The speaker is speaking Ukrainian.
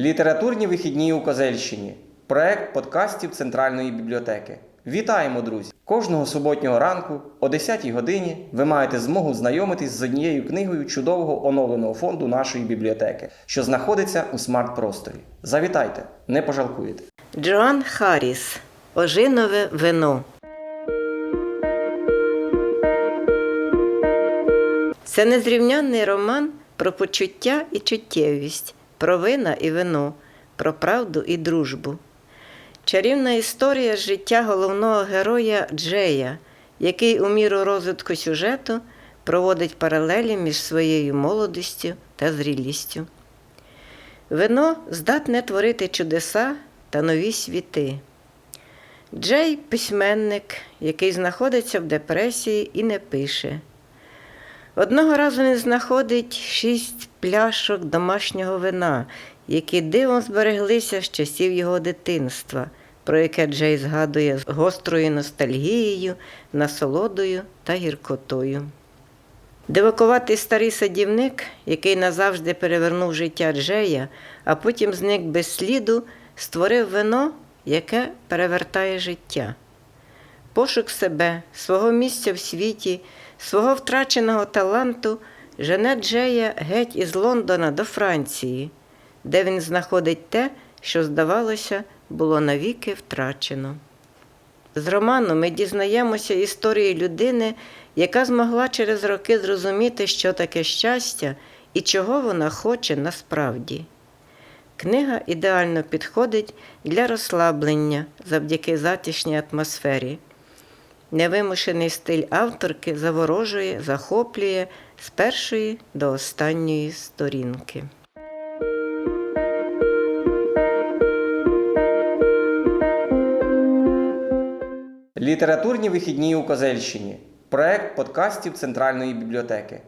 Літературні вихідні у Козельщині. Проект подкастів Центральної бібліотеки. Вітаємо, друзі! Кожного суботнього ранку о 10-й годині ви маєте змогу знайомитись з однією книгою чудового оновленого фонду нашої бібліотеки, що знаходиться у смарт-просторі. Завітайте, не пожалкуєте. Джоан Харріс Ожинове вино. Це незрівнянний роман про почуття і чуттєвість, про вина і вино, про правду і дружбу. Чарівна історія життя головного героя Джея, який у міру розвитку сюжету проводить паралелі між своєю молодістю та зрілістю. Вино здатне творити чудеса та нові світи. Джей письменник, який знаходиться в депресії і не пише. Одного разу він знаходить шість пляшок домашнього вина, які дивом збереглися з часів його дитинства, про яке Джей згадує з гострою ностальгією, насолодою та гіркотою. Дивакуватий старий садівник, який назавжди перевернув життя Джея, а потім зник без сліду, створив вино, яке перевертає життя. Пошук себе, свого місця в світі, свого втраченого таланту жене Джея геть із Лондона до Франції, де він знаходить те, що, здавалося, було навіки втрачено. З роману ми дізнаємося історії людини, яка змогла через роки зрозуміти, що таке щастя і чого вона хоче насправді. Книга ідеально підходить для розслаблення завдяки затишній атмосфері. Невимушений стиль авторки заворожує, захоплює з першої до останньої сторінки. Літературні вихідні у Козельщині. Проект подкастів Центральної бібліотеки.